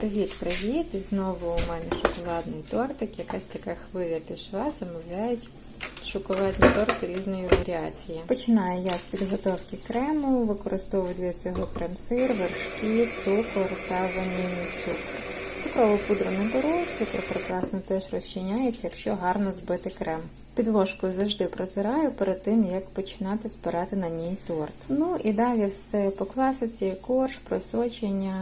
Привіт-привіт! І знову у мене шоколадний тортик. Якась така хвиля пішла, замовляють шоколадні торти різної варіації. Починаю я з підготовки крему, використовую для цього крем-сир, вершки, цукор та ванільний цукор. Цукрову пудру не беру, цукор прекрасно теж розчиняється, якщо гарно збити крем. Підложку завжди протираю перед тим, як починати збирати на ній торт. Ну і далі все по класиці, корж, просочення,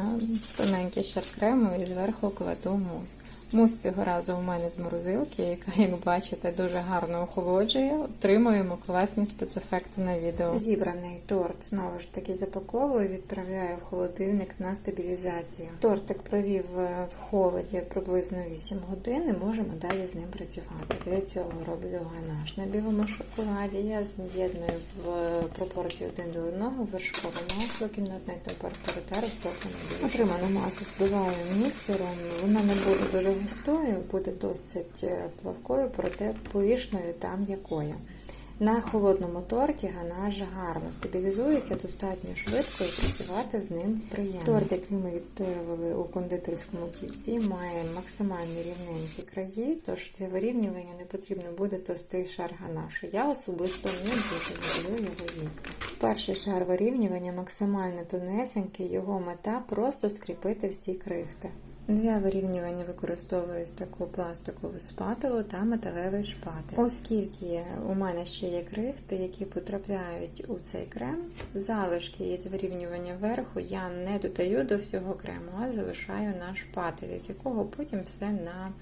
тоненький шар крему і зверху кладу мус. Мус цього разу у мене з морозилки, яка, як бачите, дуже гарно охолоджує. Отримуємо класні спецефекти на відео. Зібраний торт знову ж таки запаковую, відправляю в холодильник на стабілізацію. Тортик провів в холоді приблизно 8 годин і можемо далі з ним працювати. Для цього роблю ганаш на білому шоколаді. Я з'єдную в пропорції один до одного вершкове масло кімнатної температури та розтоплене. Отриману масу збиваю міксером. Вона не буде дуже густою, буде досить плавкою, проте пишною та м'якою. На холодному торті ганаш гарно стабілізується достатньо швидко і працювати з ним приємно. Торт, який ми відстоювали у кондитерському кільці, має максимально рівненькі краї, тож для вирівнювання не потрібно буде товстий шар ганашу. Я особисто не дуже люблю його їсти. Перший шар вирівнювання максимально тонесенький, його мета просто скріпити всі крихти. Для вирівнювання використовую таку пластикову спателу та металевий шпатель. Оскільки у мене ще є крихти, які потрапляють у цей крем, залишки із вирівнювання верху я не додаю до всього крему, а залишаю на шпателі, з якого потім все на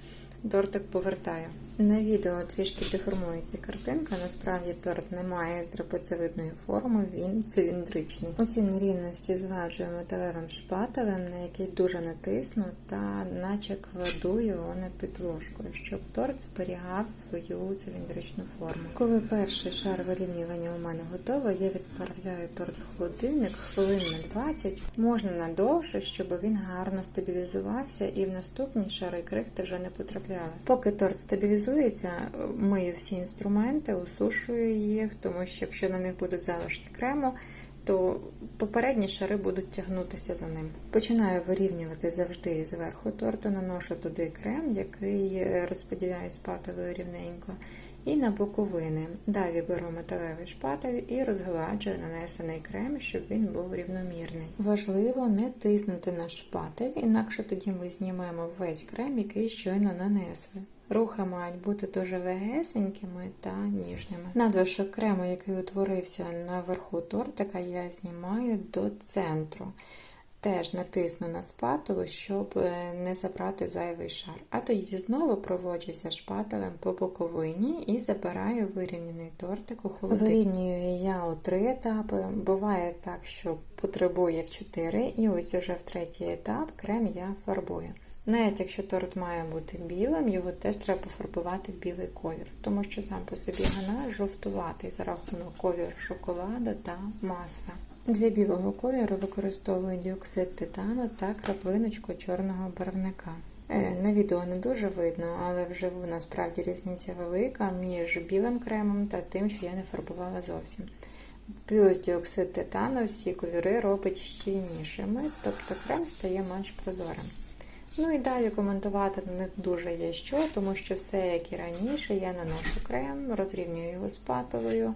тортик повертаю. На відео трішки деформується картинка, насправді торт не має трапецевидної форми, він циліндричний. Усі нерівності згладжую металевим шпателем, на який дуже натисну, та наче кладу його на підложкою, щоб торт зберігав свою циліндричну форму. Коли перший шар вирівнювання у мене готовий, я відправляю торт в холодильник хвилин на 20, можна надовше, щоб він гарно стабілізувався і в наступні шари крихти вже не Поки торт стабілізується, мию всі інструменти, усушую їх, тому що якщо на них будуть залишки крему, то попередні шари будуть тягнутися за ним. Починаю вирівнювати завжди зверху торту, наношу туди крем, який розподіляю спателою рівненько, і на боковини. Далі беру металевий шпатель і розгладжую нанесений крем, щоб він був рівномірний. Важливо не тиснути на шпатель, інакше тоді ми знімемо весь крем, який щойно нанесли. Рухи мають бути дуже легесенькими та ніжними. Надлишок крему, який утворився на верху тортика, я знімаю до центру. Теж натисну на спатулу, щоб не забрати зайвий шар. А тоді знову проводжуся шпателем по боковині і забираю вирівняний тортик у холодильник. Вирівнюю я у три етапи. Буває так, що потребує чотири, і ось уже в третій етап крем я фарбую. Навіть якщо торт має бути білим, його теж треба пофарбувати в білий колір, тому що сам по собі ганаш жовтуватий за рахунок кольору шоколаду та масла. Для білого кольору використовую діоксид титану та краплиночку чорного барвника. На відео не дуже видно, але вживу насправді різниця велика між білим кремом та тим, що я не фарбувала зовсім. Плюс діоксид титану всі кольори робить щільнішими, тобто крем стає менш прозорим. Ну і далі коментувати не дуже є що, тому що все, як і раніше, я наношу крем, розрівнюю його спатовою,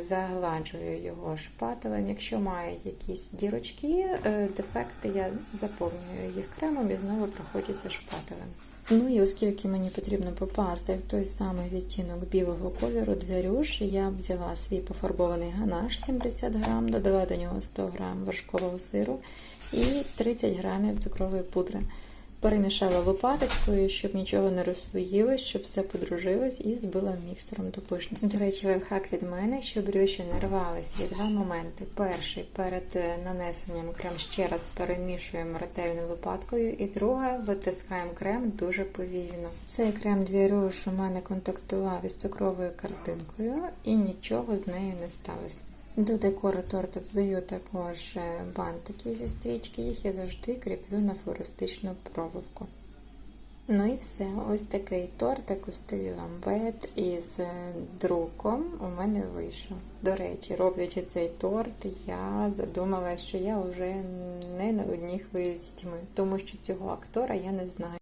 загладжую його шпателем. Якщо має якісь дірочки, дефекти, я заповнюю їх кремом і знову проходжуся шпателем. Ну і оскільки мені потрібно попасти в той самий відтінок білого кольору для рюш, я взяла свій пофарбований ганаш 70 грам, додала до нього 100 грам вершкового сиру і 30 грамів цукрової пудри. Перемішала лопаточкою, щоб нічого не розслоїлось, щоб все подружилось і збила міксером до пишності. До речі, лайфхак від мене, щоб рюші не рвались, є два моменти. Перший перед нанесенням крем ще раз перемішуємо ретельно лопаткою, і друге витискаємо крем дуже повільно. Цей крем для рюш у мене контактував із цукровою картинкою і нічого з нею не сталося. До декору торта додаю також бантики зі стрічки, їх я завжди кріплю на флористичну проволоку. Ну і все. Ось такий тортик у стилі ламбет із е, друком у мене вийшов. До речі, роблячи цей торт, я задумала, що я вже не на одній хвилі з дітьми, тому що цього актора я не знаю.